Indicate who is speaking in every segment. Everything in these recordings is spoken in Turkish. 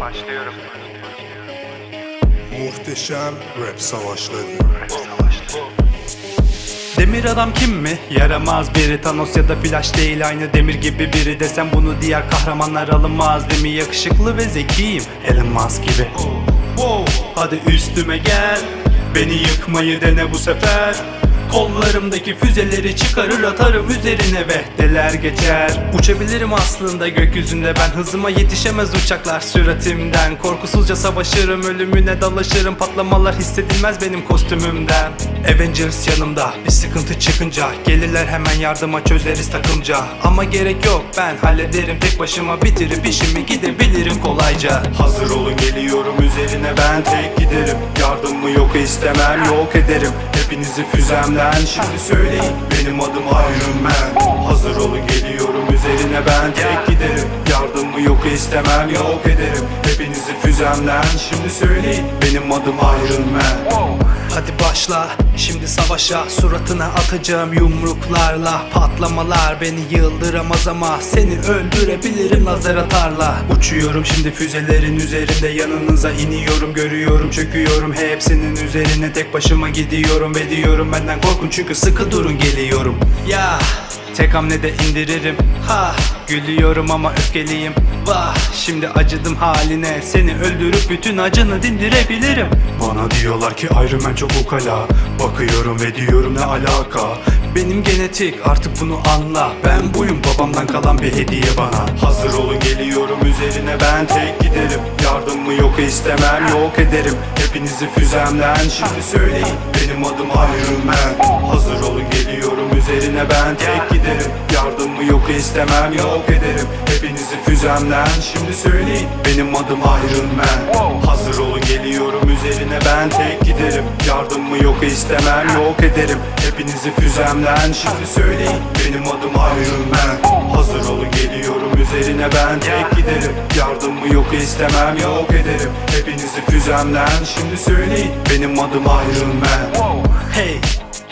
Speaker 1: Başlıyorum.
Speaker 2: Muhteşem rap savaşları.
Speaker 3: Demir adam kim mi? Yaramaz biri. Thanos ya da Flash değil. Aynı demir gibi biri. Desem bunu diğer kahramanlar alınmaz değil mi? Yakışıklı ve zekiyim. Elon Musk gibi. Hadi üstüme gel. Beni yıkmayı dene bu sefer Kollarımdaki füzeleri çıkarır atarım üzerine ve deler geçer. Uçabilirim aslında gökyüzünde. Ben hızıma yetişemez uçaklar süratimden. Korkusuzca savaşırım ölümüne dalaşırım. Patlamalar hissedilmez benim kostümümden. Avengers yanımda. Bir sıkıntı çıkınca Gelirler hemen yardıma çözeriz takımca. Ama gerek yok ben hallederim. Tek başıma bitirip işimi gidebilirim kolayca. Hazır olun geliyorum üzerine. Ben tek giderim. Yardımımı yok istemem yok ederim. Hepinizi füzemden şimdi söyleyin Benim adım Iron Man. Hazır olun geliyorum üzerine ben. Tek giderim Yardımımı yok istemem yok ederim. Hepinizi füzemden. Şimdi söyleyin Benim adım Iron Man Hadi başla şimdi savaşa. Suratına atacağım yumruklarla. Patlamalar beni yıldıramaz ama Seni öldürebilirim lazer atarla. Uçuyorum şimdi füzelerin üzerinde. Yanınıza iniyorum görüyorum çöküyorum. Hepsinin üzerine tek başıma gidiyorum Ve diyorum benden korkun çünkü sıkı durun geliyorum. Ya Tek hamlede indiririm. Ha Gülüyorum ama öfkeliyim. Vah Şimdi acıdım haline. Seni öldürüp bütün acını dindirebilirim. Bana diyorlar ki Iron Man çok ukala. Bakıyorum ve diyorum ne alaka? Benim genetik artık bunu anla. Ben buyum babamdan kalan bir hediye bana. Hazır olun geliyorum üzerine. Ben tek giderim. Yardımımı yok istemem yok ederim. Hepinizi füzemden. Şimdi söyleyin Benim adım Iron Man üzerine ben tek giderim. Yardımımı yok istemem yok ederim. Hepinizi füzemden şimdi söyleyin. Benim adım Iron Man. Hazır olun geliyorum üzerine. Ben tek giderim. Yardımımı yok istemem yok ederim. Hepinizi füzemden şimdi söyleyin. Benim adım Iron Man. Hazır olun geliyorum üzerine. Ben tek giderim. Yardımımı yok istemem yok ederim. Hepinizi füzemden şimdi söyleyin. Benim adım Iron Man. Hey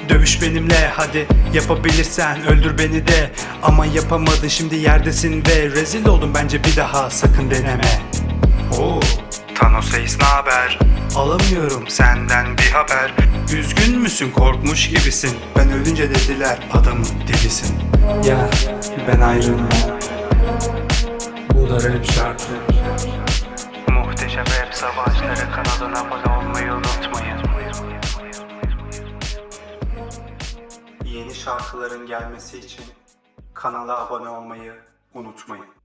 Speaker 3: Dövüş benimle hadi. Yapabilirsen öldür beni de. Ama yapamadın şimdi yerdesin ve rezil oldum bence bir daha. Sakın deneme. Oo Thanos Ace naber? Alamıyorum senden bir haber. Üzgün müsün korkmuş gibisin? Ben ölünce dediler adamın delisin Ya ben Man Bu da rap şarkı.
Speaker 1: Muhteşem rap savaşları. Kanalına abone olmayı unutmayın.
Speaker 3: Yeni şarkıların gelmesi için kanala abone olmayı unutmayın.